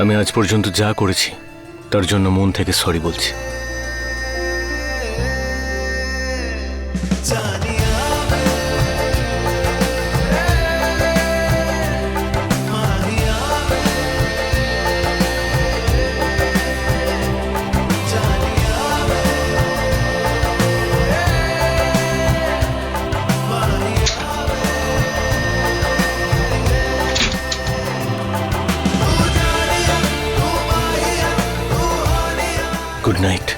আমি আজ পর্যন্ত যা করেছি তার জন্য মন থেকে সরি বলছি। good night.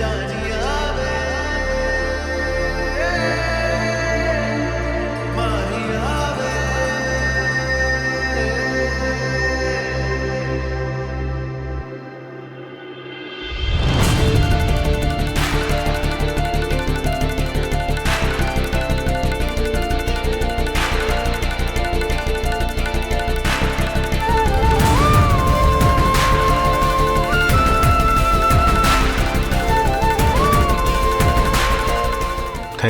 done.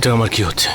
এটা আমার কি হচ্ছে?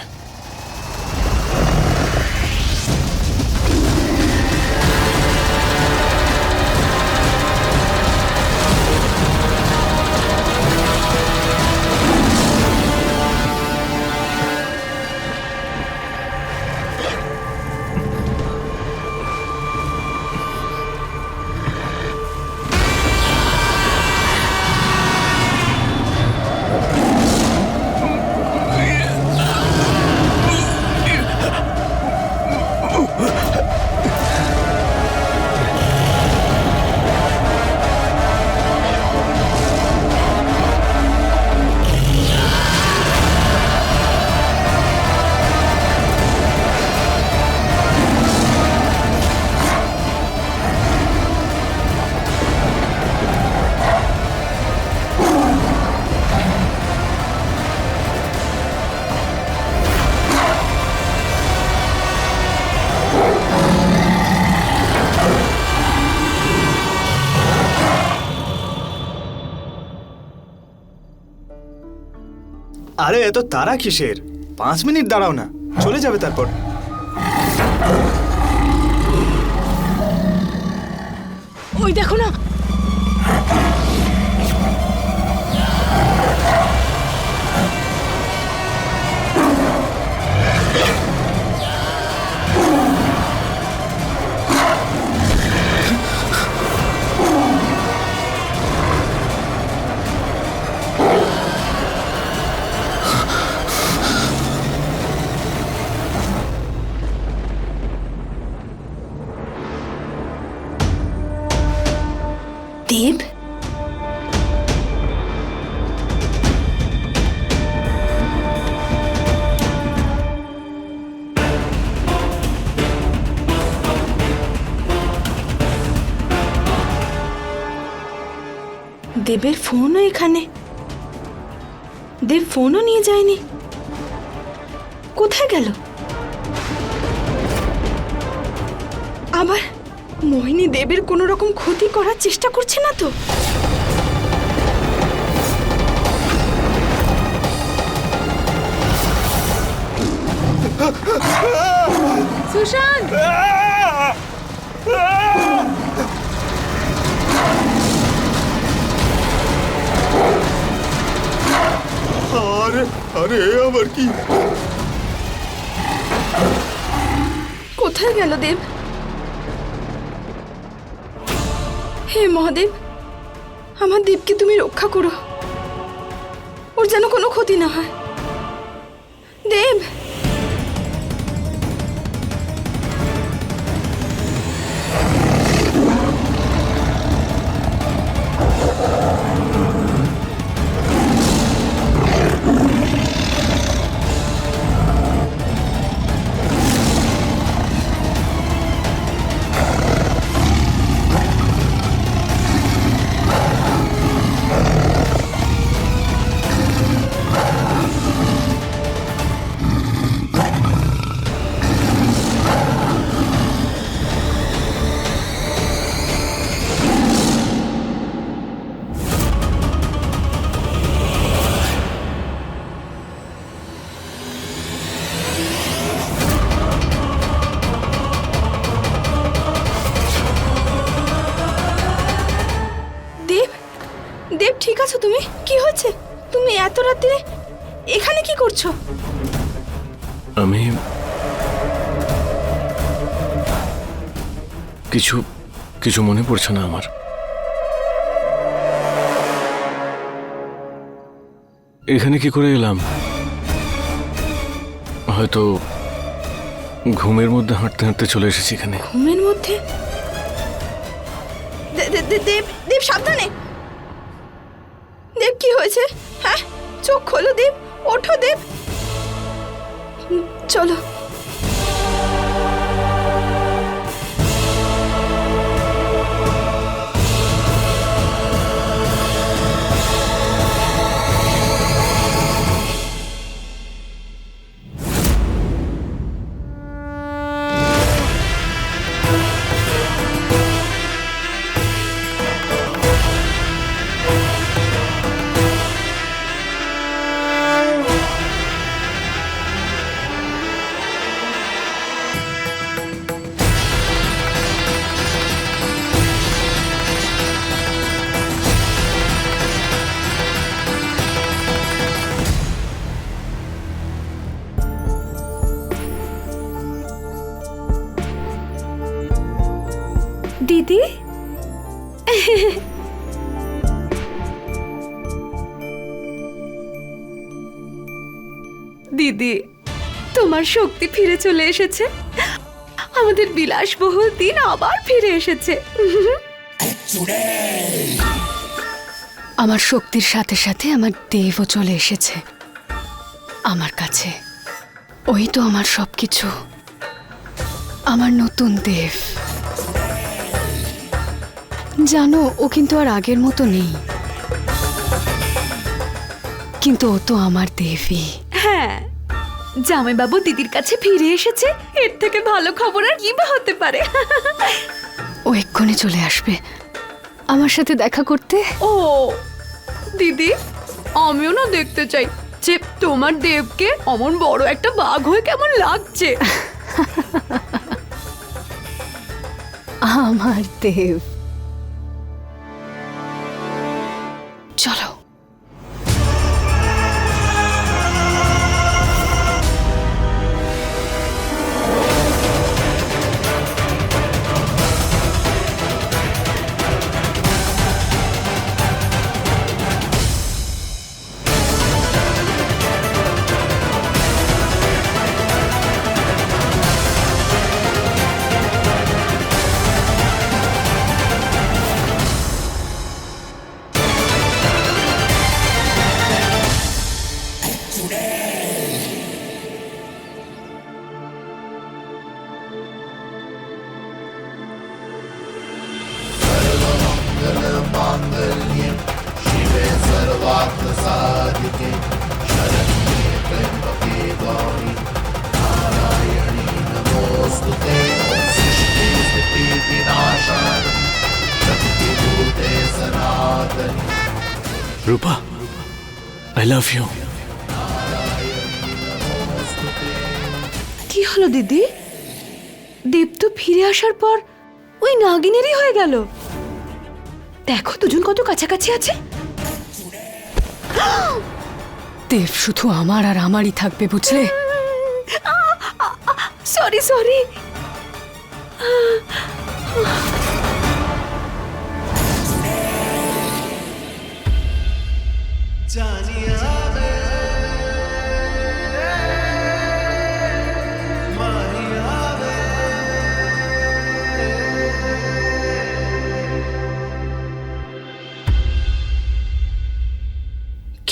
এত তারা কিসের? পাঁচ মিনিট দাঁড়াও না চলে যাবে তারপর। ওই দেখো না দেবের ফোনও এখানে। দেব ফোনও নিয়ে যায়নি। কোথায় গেল? আবার মোহিনী দেবের কোনো রকম ক্ষতি করার চেষ্টা করছে না তো? সুশান্ত! আরে আরে, আবার কি? কোথায় গেল দেব? হে মহাদেব, আমার দেবকে তুমি রক্ষা করো। ওর যেন কোনো ক্ষতি না হয়। দেব! কিছু কিছু মনে পড়ছে না আমার। এখানে কি করে এলাম? হয়তো ঘুমের মধ্যে হাঁটতে হাঁটতে চলে এসেছি এখানে। ঘুমের মধ্যে? দেব দেব, সাবধানে! দেব, কি হয়েছে? হ্যাঁ? চোখ খোলো, দেব, ওঠো, দেব! চলো। ফিরে চলে এসেছে। আমাদের বিলাসবহুল দিন আবার ফিরে এসেছে। আমার শক্তির সাথে সাথে আমার দেবও চলে এসেছে। আমার কাছে। ওই তো আমার সব কিছু আমার নতুন দেব। জানো, ও কিন্তু আর আগের মতো নেই। কিন্তু ও তো আমার দেবী হ্যাঁ জামাইবাবু দিদির কাছে ফিরে এসেছে। এর থেকে ভালো খবর আর কি বা হতে পারে? ও এক্ষুনি চলে আসবে। আমার সাথে দেখা করতে? ও দিদি আমিও না দেখতে চাই যে তোমার দেবকে অমন বড় একটা বাঘ হয়ে কেমন লাগছে। আমার দেব। লাভ ইউ কি হলো দিদি? দেব তো ফিরে আসার পর ওই নাগিনেরই হয়ে গেল। দেখো দুজন কত কাছাকাছি আছে। দেব শুধু আমার আর আমারই থাকবে বুঝলে? সরি সরি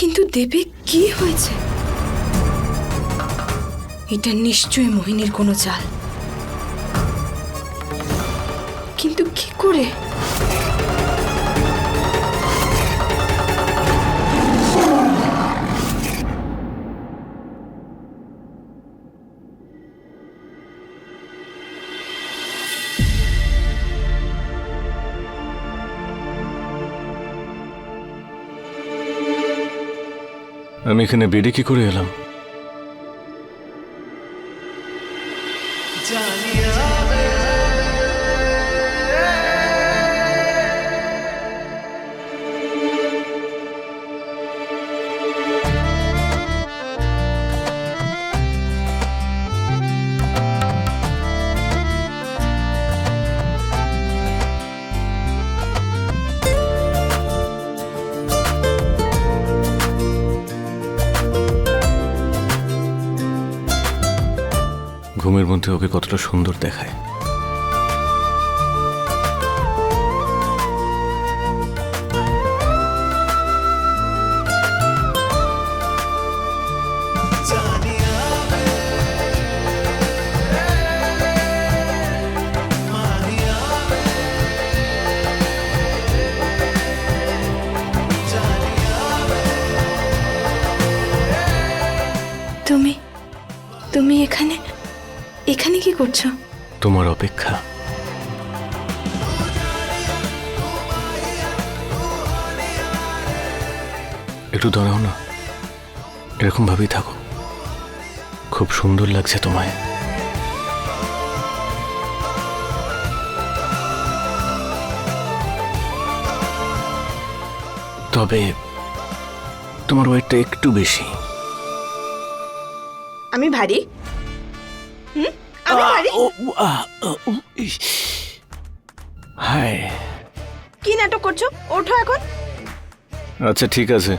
কিন্তু দেবে কি হয়েছে? এটা নিশ্চয়ই মোহিনীর কোনো চাল কিন্তু কি করে? আমি এখানে বেডে কি করে এলাম? মধ্যে ওকে কতটা সুন্দর দেখায়। তুমি তুমি এখানে? এখানে কি করছ? তোমার অপেক্ষা। একটু দাঁড়াও না। এরকম ভাবেই থাকো। খুব সুন্দর লাগছে তোমায়। তবে তোমার ওয়েটটা একটু বেশি। আমি ভারী। আমি ভারী হায় কি নাটক করছ? ওঠো এখন। আচ্ছা ঠিক আছে।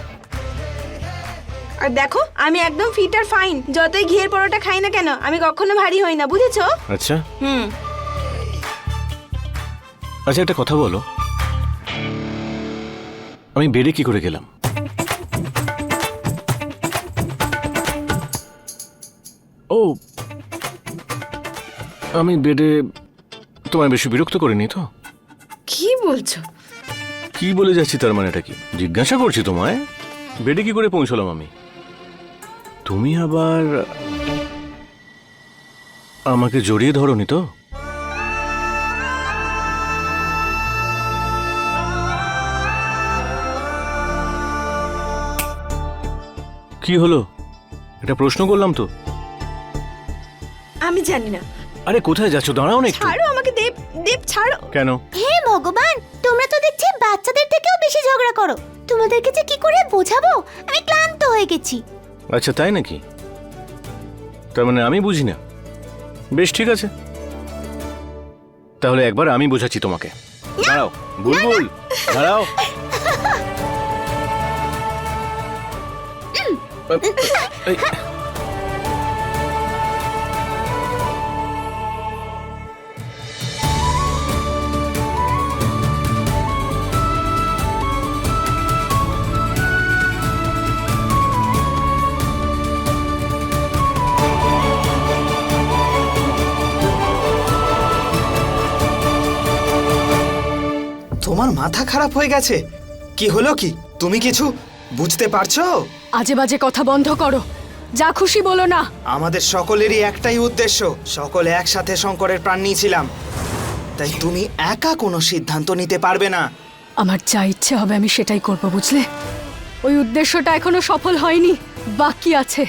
আর দেখো আমি একদম ফিট আর ফাইন যতই ঘিয়ের পরোটা খাই না কেন আমি কখনো ভারী হই না বুঝেছ? আচ্ছা। হুম। আচ্ছা একটা কথা বলো। আমি বেডে কি করে গেলাম? ও আমি বেডে তোমায় বেশি বিরক্ত করিনি তো। কি বলছো? কি বলে যাচ্ছি তার মানেটা কি? জিজ্ঞাসা করছি তোমায় বেডে কি করে পৌঁছলাম আমি? তুমি আবার আমাকে জড়িয়ে ধরনি তো? কি হলো? এটা প্রশ্ন করলাম তো। আমি জানি না। আরে কোথায় যাচ্ছ? দাঁড়াও না একটু। ছাড়ো আমাকে দেব দেব ছাড়ো। কেন? হে ভগবান তোমরা তো দেখছি বাচ্চাদের থেকেও বেশি ঝগড়া করো। তোমাদেরকে যে কি করে বোঝাবো? আমি ক্লান্ত হয়ে গেছি। আচ্ছা তাই নাকি? তার মানে আমি বুঝি না। বেশ ঠিক আছে। তাহলে একবার আমি বোঝাচ্ছি তোমাকে। দাঁড়াও বুলবুল দাঁড়াও। এই, মাথা খারাপ হয়ে গেছে। কি হলো কি? তুমি কিছু বুঝতে পারছ? আজে বাজে কথা বন্ধ করো। যা খুশি বলো না। আমাদের সকলেরই একটাই উদ্দেশ্য সকলে একসাথে শঙ্করের প্রাণ নিয়েছিলাম। তাই তুমি একা কোনো সিদ্ধান্ত নিতে পারবে না। আমার যা ইচ্ছে হবে আমি সেটাই করব বুঝলে? ওই উদ্দেশ্যটা এখনও সফল হয়নি বাকি আছে।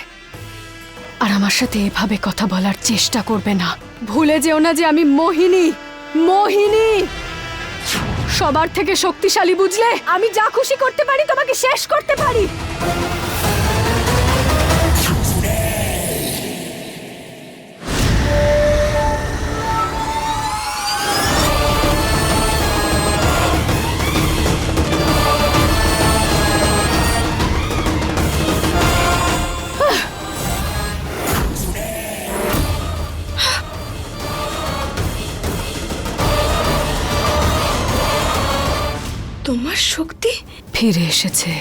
আর আমার সাথে এভাবে কথা বলার চেষ্টা করবে না। ভুলে যেও না যে আমি মোহিনী মোহিনী! সবার থেকে শক্তিশালী বুঝলে? আমি যা খুশি করতে পারি তোমাকে শেষ করতে পারি। ফিরে এসেছে।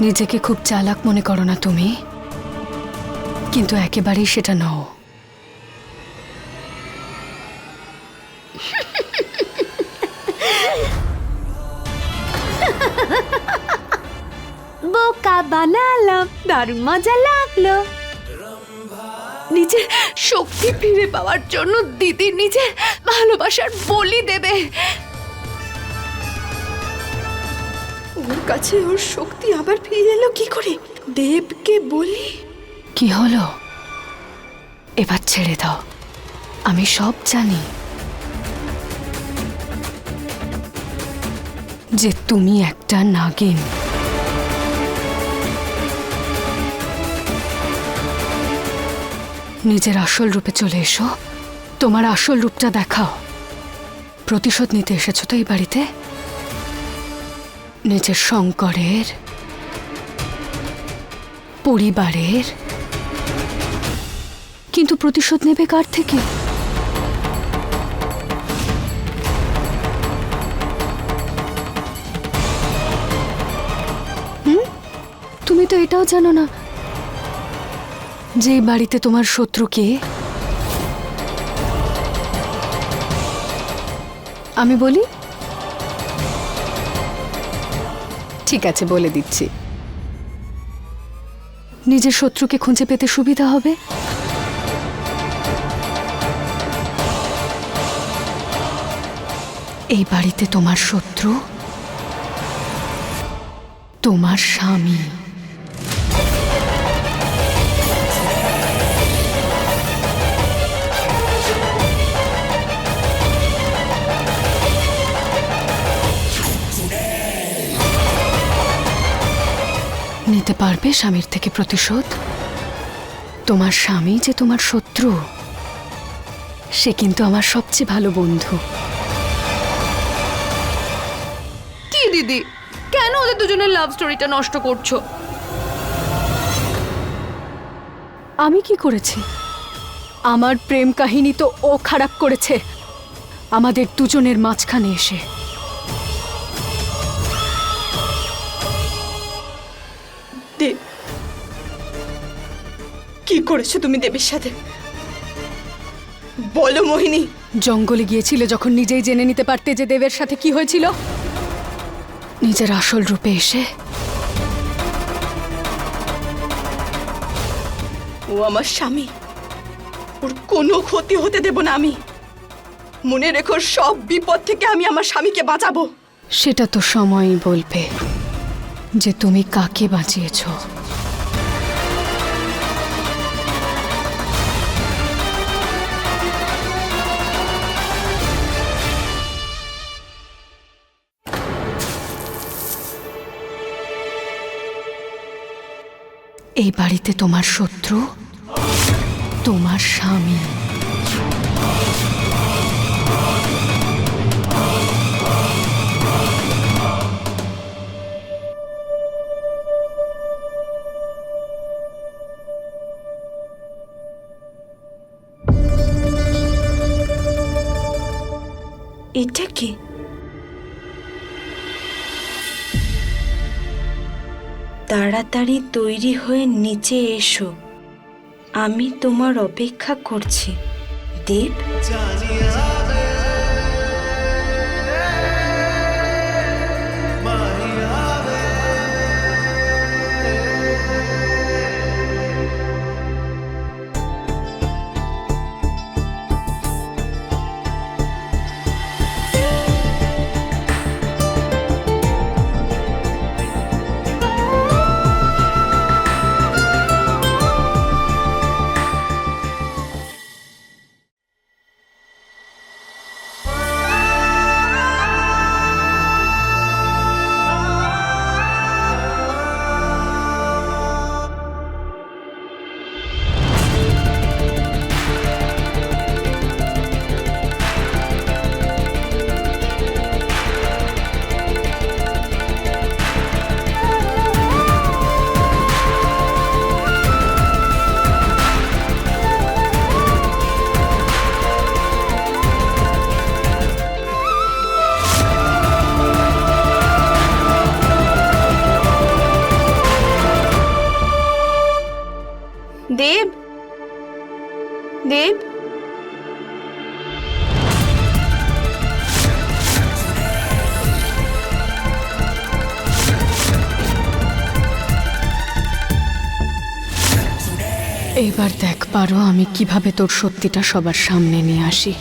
নিজেকে খুব চালাক মনে করো না তুমি। কিন্তু একেবারেই সেটা নও। বোকা বানালাম, দারুণ মজা লাগল। নিজের শক্তি ফিরে পাওয়ার জন্য দিদি নিজের ভালোবাসার বলি দেবে। কাছে ওর শক্তি আবার ফিরে এলো কি করে? দেবকে বলি। কি হলো? এবার ছেড়ে দাও। আমি সব জানি। যে তুমি একটা নাগিন। নিজের আসল রূপে চলে এসো। তোমার আসল রূপটা দেখাও। প্রতিশোধ নিতে এসেছ তো এই বাড়িতে? নিজের শঙ্করের পরিবারের, কিন্তু প্রতিশোধ নেবে কার থেকে? তুমি তো এটাও জানো না যে বাড়িতে তোমার শত্রু কে আমি বলি ঠিক আছে, বলে দিচ্ছি। নিজের শত্রুকে খুঁজে পেতে সুবিধা হবে? এই বাড়িতে তোমার শত্রু? তোমার স্বামী। নিতে পারবে স্বামীর থেকে প্রতিশোধ? তোমার স্বামী যে তোমার শত্রু সে কিন্তু আমার সবচেয়ে ভালো বন্ধু। কি দিদি? কেন ওদের দুজনের লাভ স্টোরিটা নষ্ট করছ? আমি কি করেছি? আমার প্রেম কাহিনী তো ও খারাপ করেছে। আমাদের দুজনের মাঝখানে এসে কি করেছ তুমি দেবের সাথে? বলো মোহিনী। জঙ্গলে গিয়েছিলে যখন নিজেই জেনে নিতে পারতে যে দেবের সাথে কি হয়েছিল? নিজের আসল রূপে এসে। ও আমার স্বামী। ওর কোনো ক্ষতি হতে দেব না আমি। মনে রেখো সব বিপদ থেকে আমি আমার স্বামীকে বাঁচাবো। সেটা তো সময়ই বলবে যে তুমি কাকে বাঁচিয়েছো। এই বাড়িতে তোমার শত্রু? তোমার স্বামী। এটা কি? তাড়াতাড়ি তৈরি হয়ে নিচে এসো। আমি তোমার অপেক্ষা করছি। দেব পারো আমি কীভাবে তোর সত্যিটা সবার সামনে নিয়ে আসি?